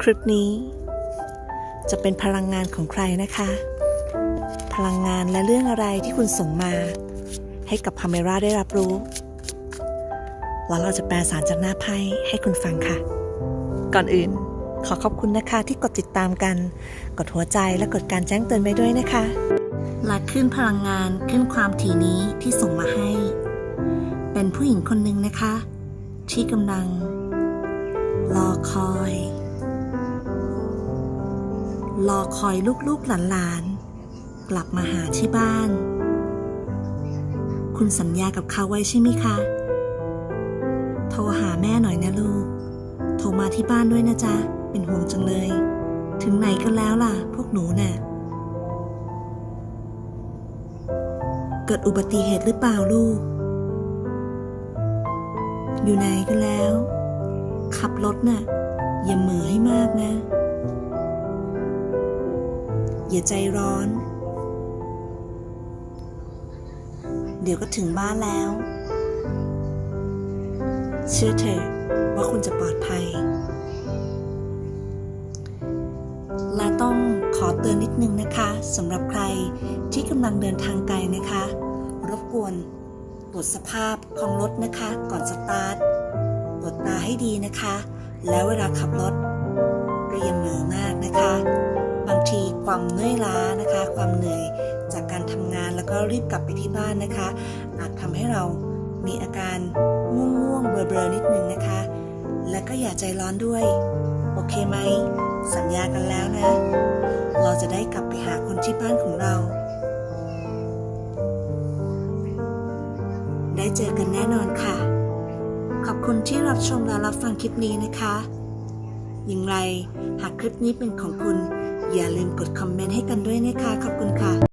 คลิปนี้ จะเป็นพลังงานของใครนะคะ พลังงานและเรื่องอะไรที่คุณส่งมา ให้กับพาเมราได้รับรู้ แล้วเราจะแปลสารจากหน้าไพ่ให้คุณฟังค่ะ ก่อนอื่น ขอขอบคุณนะคะที่กดติดตามกัน กดหัวใจและกดการแจ้งเตือนไว้ด้วยนะคะและขึ้นพลังงานขึ้นความถี่นี้ที่ส่งมาให้ เป็นผู้หญิงคนหนึ่งนะคะ ที่กำลัง รอคอย รอคอยลูกๆหลานๆ กลับมาหาที่บ้าน คุณสัญญากับเขาไว้ใช่ไหมคะ โทรหาแม่หน่อยนะลูก โทรมาที่บ้านด้วยนะจ๊ะ เป็นห่วงจังเลย ถึงไหนกันแล้วล่ะ พวกหนูน่ะ เกิดอุบัติเหตุหรือเปล่าลูก อยู่ไหนกันแล้ว ขับรถน่ะ อย่าเหมือให้มากนะ อย่าใจร้อน เดี๋ยวก็ถึงบ้านแล้ว เชื่อเถอะว่าคุณจะปลอดภัย และต้องขอเตือนนิดนึงนะคะสำหรับใครที่กำลังเดินทางไกลนะคะ รบกวนตรวจสภาพของรถนะคะ ก่อนสตาร์ทตรวจตาให้ดีนะคะ แล้วเวลาขับรถก็อย่าเหมือมากนะคะ ความเหนื่อยล้านะคะ ความเหนื่อยจากการทำงานแล้วก็รีบกลับไปที่บ้านนะคะ อาจทำให้เรามีอาการง่วงๆเบลอๆนิดนึงนะคะ และก็อย่าใจร้อนด้วย โอเคไหม สัญญากันแล้วนะ เราจะได้กลับไปหาคนที่บ้านของเรา ได้เจอกันแน่นอนค่ะ ขอบคุณที่รับชมและรับฟังคลิปนี้นะคะ อย่างไรหากคลิปนี้เป็นของคุณ อย่าลืมกดคอมเมนต์ให้กันด้วยนะคะ ขอบคุณค่ะ